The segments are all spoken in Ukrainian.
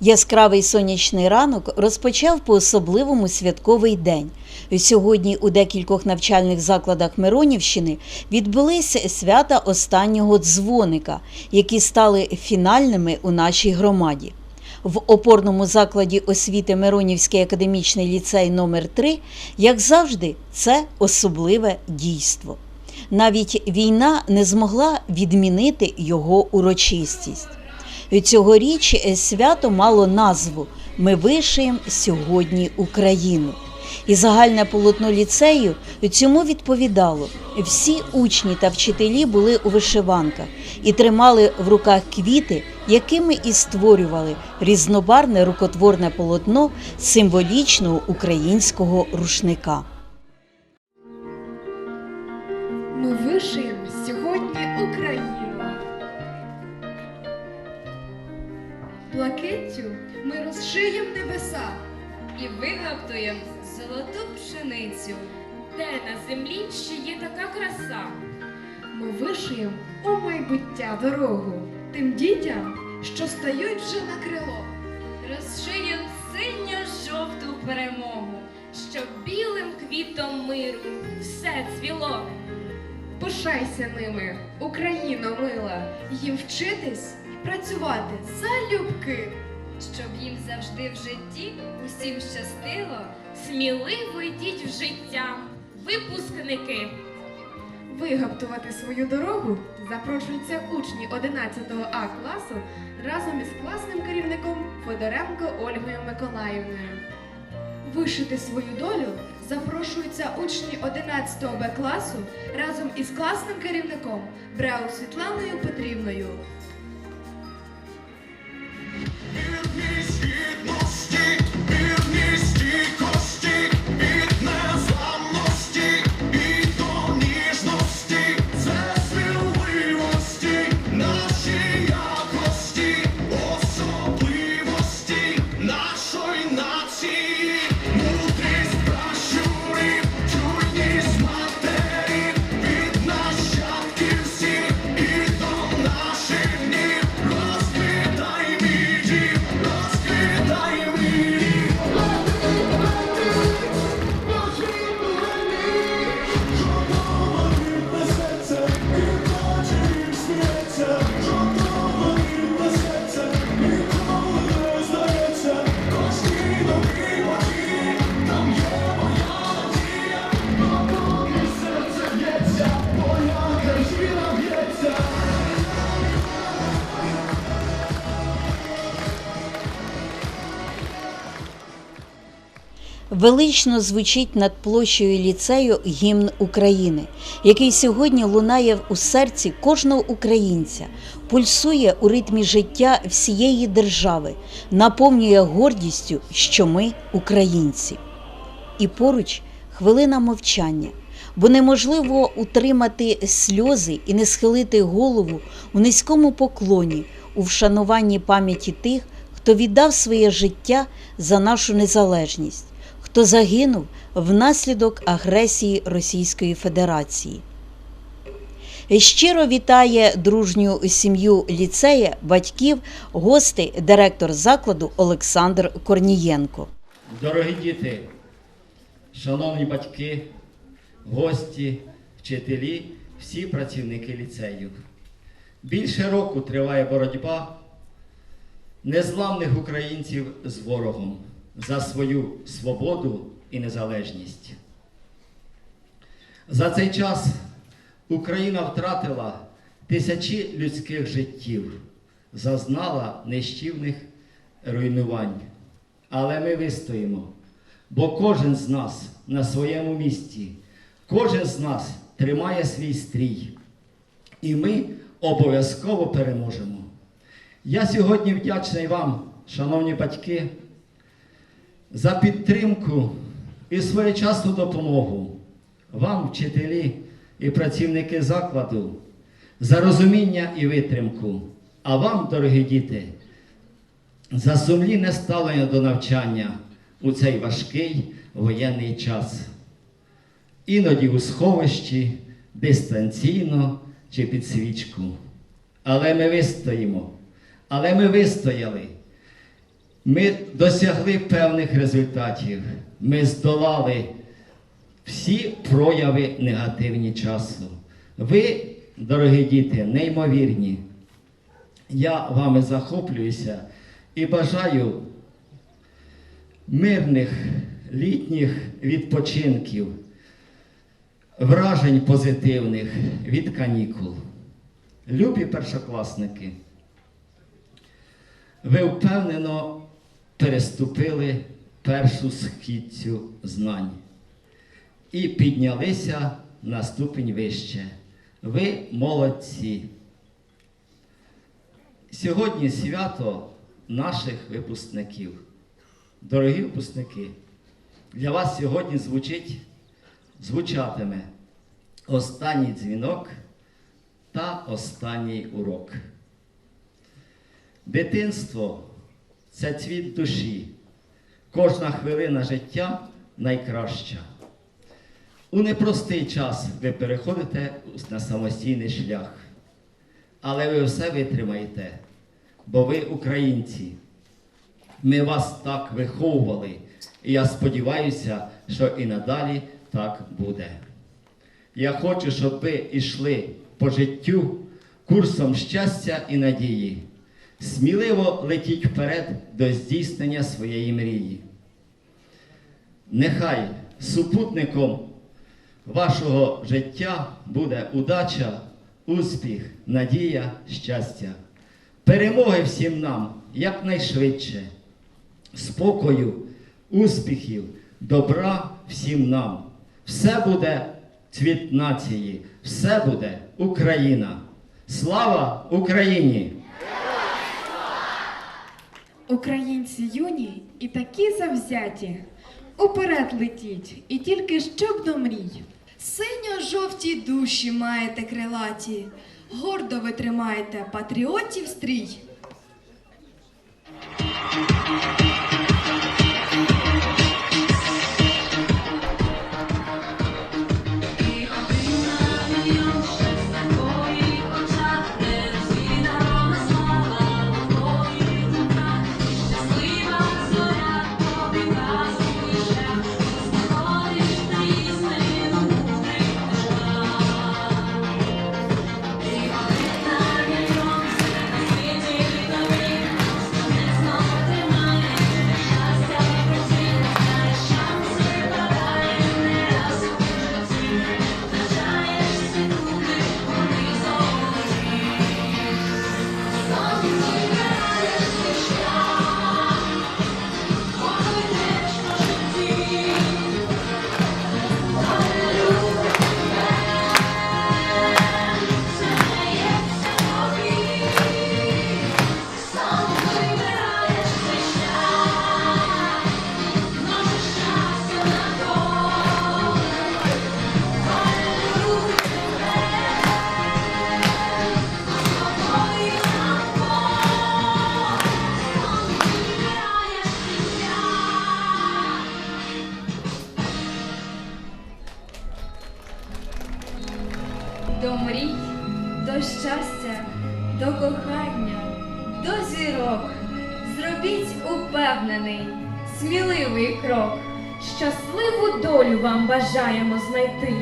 Яскравий сонячний ранок розпочав по-особливому святковий день. Сьогодні у декількох навчальних закладах Миронівщини відбулись свята останнього дзвоника, які стали фінальними у нашій громаді. В опорному закладі освіти Миронівський академічний ліцей номер 3 як завжди, це особливе дійство. Навіть війна не змогла відмінити його урочистість. Цьогоріч е, свято мало назву Ми вишиємо сьогодні Україну. І загальне полотно ліцею цьому відповідало. Всі учні та вчителі були у вишиванках і тримали в руках квіти, якими і створювали різнобарне рукотворне полотно символічного українського рушника. Ми вишиємо у майбуття дорогу тим дітям, що стають вже на крило. Розшиєм синьо-жовту перемогу, щоб білим квітом миру все цвіло. Пишайся ними, Україно мила, їм вчитись і працювати залюбки. Щоб їм завжди в житті усім щастило, сміливо йдіть в життя, випускники. Вигаптувати свою дорогу запрошуються учні 11 А класу разом із класним керівником Федоренко Ольгою Миколаївною. Вишити свою долю запрошуються учні 11 Б класу разом із класним керівником Бреу Світланою Петрівною. Велично звучить над площею ліцею гімн України, який сьогодні лунає у серці кожного українця, пульсує у ритмі життя всієї держави, наповнює гордістю, що ми українці. І поруч хвилина мовчання, бо неможливо утримати сльози і не схилити голову у низькому поклоні, у вшануванні пам'яті тих, хто віддав своє життя за нашу незалежність, хто загинув внаслідок агресії Російської Федерації. Щиро вітає дружню сім'ю ліцея, батьків, гостей, директор закладу Олександр Корнієнко. Дорогі діти, шановні батьки, гості, вчителі, всі працівники ліцею. Більше року триває боротьба незламних українців з ворогом за свою свободу і незалежність. За цей час Україна втратила тисячі людських життів, зазнала нищівних руйнувань. Але ми вистоїмо, бо кожен з нас на своєму місці, кожен з нас тримає свій стрій. І ми обов'язково переможемо. Я сьогодні вдячний вам, шановні батьки, за підтримку і своєчасну допомогу вам, вчителі і працівники закладу, за розуміння і витримку. А вам, дорогі діти, за сумлінне ставлення до навчання у цей важкий воєнний час. Іноді у сховищі, дистанційно чи під свічку. Але ми вистоїмо. Але ми вистояли. Ми досягли певних результатів. Ми здолали всі прояви негативні часу. Ви, дорогі діти, неймовірні. Я вами захоплююся і бажаю мирних літніх відпочинків, вражень позитивних від канікул. Любі першокласники, ви впевнено переступили першу східцю знань і піднялися на ступінь вище. Ви молодці. Сьогодні свято наших випускників. Дорогі випускники, для вас сьогодні звучить, звучатиме останній дзвінок та останній урок. Дитинство це цвіт душі. Кожна хвилина життя найкраща. У непростий час ви переходите на самостійний шлях. Але ви все витримаєте, бо ви українці. Ми вас так виховували, і я сподіваюся, що і надалі так буде. Я хочу, щоб ви йшли по життю курсом щастя і надії. Сміливо летіть вперед до здійснення своєї мрії. Нехай супутником вашого життя буде удача, успіх, надія, щастя. Перемоги всім нам якнайшвидше, спокою, успіхів, добра всім нам. Все буде цвіт нації, все буде Україна. Слава Україні! Українці юні і такі завзяті. Уперед летіть, і тільки щоб до мрій. Синьо-жовті душі маєте крилаті, гордо ви тримаєте патріотів стрій. Бажаємо знайти,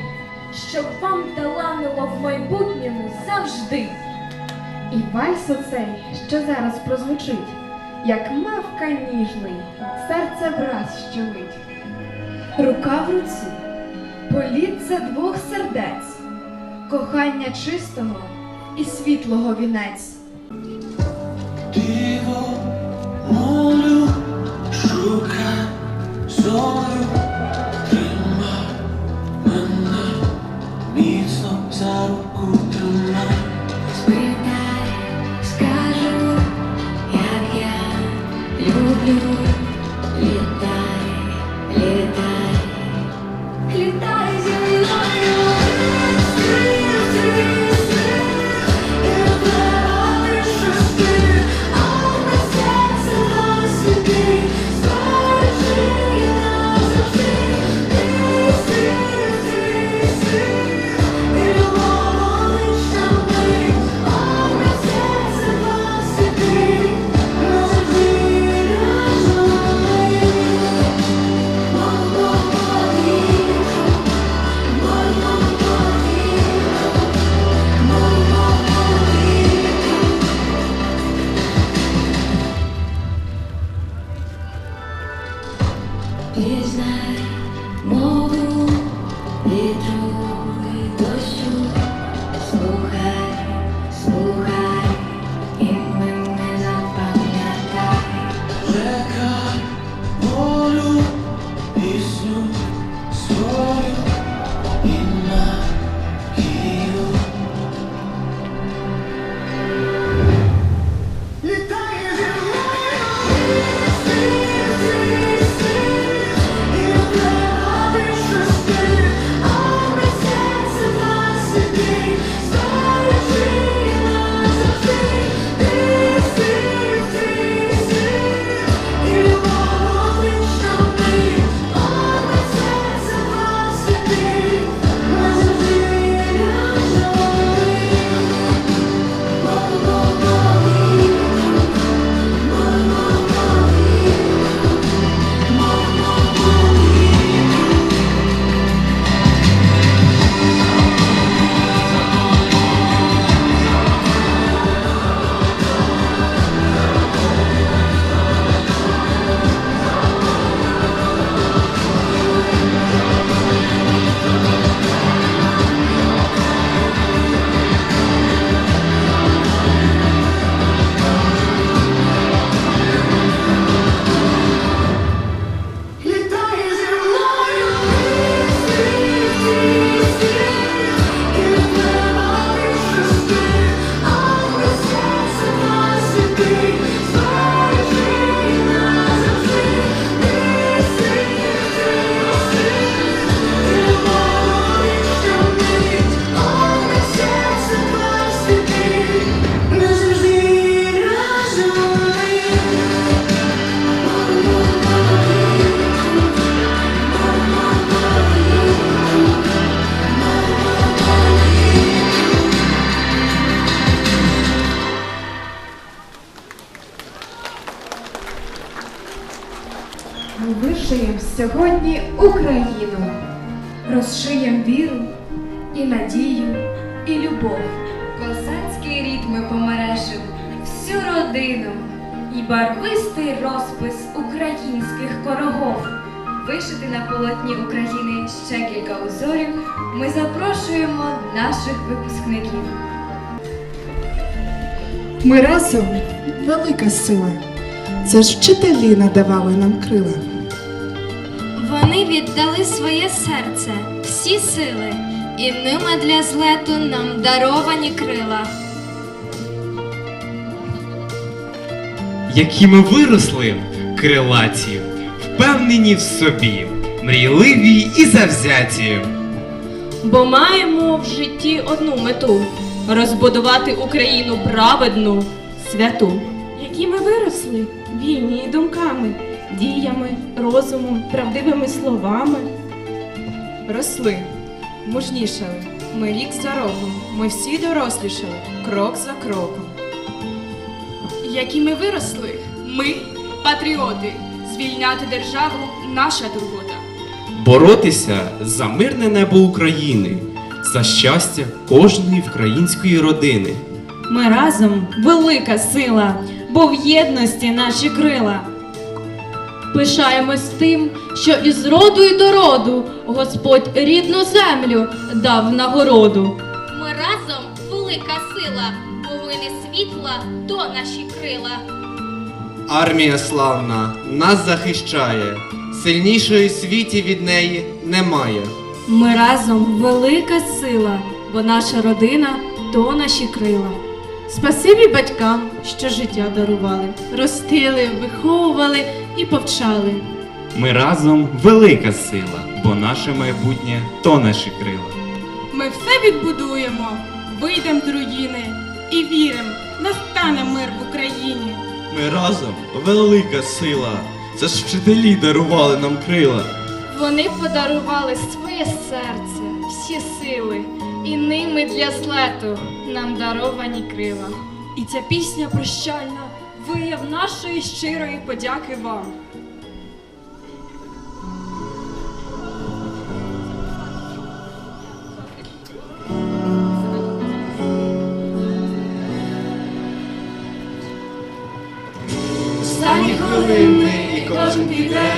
щоб вам таланило в майбутньому завжди. І вальс оцей, що зараз прозвучить, як мавка ніжний, серце враз щемить. Рука в руці, політ за двох сердець, кохання чистого і світлого вінець. Диво молю, шукай зорю, blue сьогодні Україну. Розшиєм віру і надію, і любов. Козацький рід ми помережим всю родину і барвистий розпис українських корогов. Вишити на полотні України ще кілька узорів. Ми запрошуємо наших випускників. Ми разом велика сила. Це ж вчителі надавали нам крила. Вони віддали своє серце, всі сили, і ними для злету нам даровані крила. які ми виросли, крилаті, впевнені в собі, мрійливі і завзяті. Бо маємо в житті одну мету розбудувати Україну праведну, святу. Які ми виросли, вільні думками, діями, розумом, правдивими словами. Росли, мужнішали. Ми рік за роком, ми всі дорослішали, крок за кроком. Які ми виросли, ми патріоти, звільняти державу наша турбота. Боротися за мирне небо України, за щастя кожної української родини. Ми разом велика сила, бо в єдності наші крила. Пишаємось тим, що із роду й до роду Господь рідну землю дав нагороду. Ми разом велика сила, бо світла, то наші крила. Армія славна нас захищає, сильнішої світі від неї немає. Ми разом велика сила, бо наша родина то наші крила. Спасибі батькам, що життя дарували, ростили, виховували і повчали. Ми разом велика сила, бо наше майбутнє то наші крила. Ми все відбудуємо, вийдемо з руїни і віримо, настане мир в Україні. Ми разом велика сила. Це ж вчителі дарували нам крила. Вони подарували своє серце, всі сили, і ними для злету нам даровані крила. І ця пісня прощальна вияв нашої щирої подяки вам. Останні хвилини і кожен піде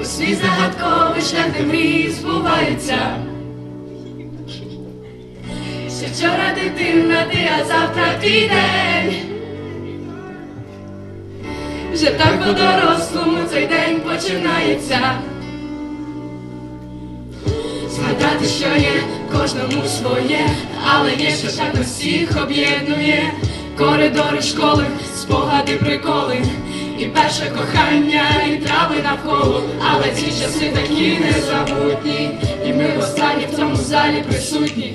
У свій загадковий шлях, де мрії збуваються вчора дитина ти, а завтра твій день Вже так по-дорослому цей день починається. Згадати, що є кожному своє, але є, що так усіх об'єднує. Коридори школи, спогади, приколи, і перше кохання, і трави навколо, але ці часи такі незабутні, і ми останні в цьому залі присутні,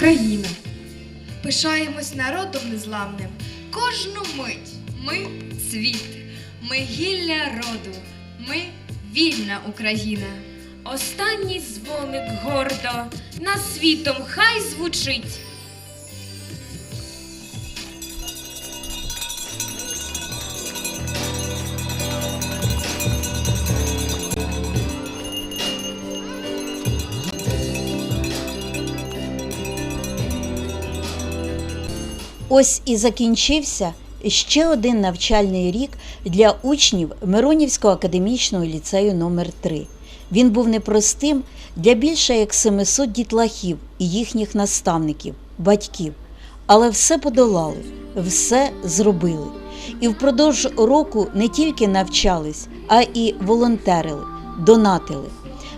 країна. Пишаємось народом незламним. Кожну мить. Ми світ, ми гілля роду, ми вільна Україна. Останній дзвоник гордо на світом хай звучить. Ось і закінчився ще один навчальний рік для учнів Миронівського академічного ліцею номер 3 Він був непростим для більше як 700 дітлахів і їхніх наставників, батьків. Але все подолали, все зробили. І впродовж року не тільки навчались, а і волонтерили, донатили.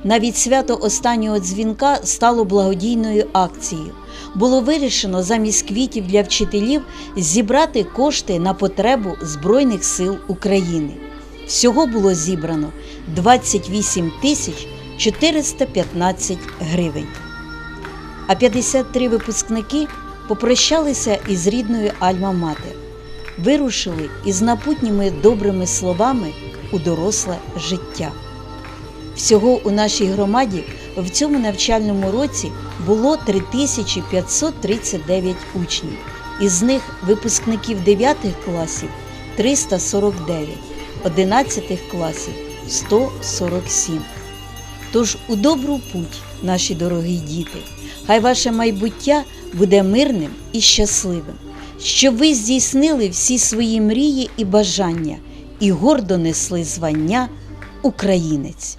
Навіть свято останнього дзвінка стало благодійною акцією. Було вирішено замість квітів для вчителів зібрати кошти на потребу Збройних сил України. Всього було зібрано 28 тисяч 415 гривень. А 53 випускники попрощалися із рідною Альма-Матер, вирушили із напутніми добрими словами у доросле життя. Всього у нашій громаді в цьому навчальному році було 3539 учнів. Із них випускників 9 класів 349, 11 класів 147. Тож у добру путь, наші дорогі діти, хай ваше майбуття буде мирним і щасливим, щоб ви здійснили всі свої мрії і бажання і гордо несли звання Українець.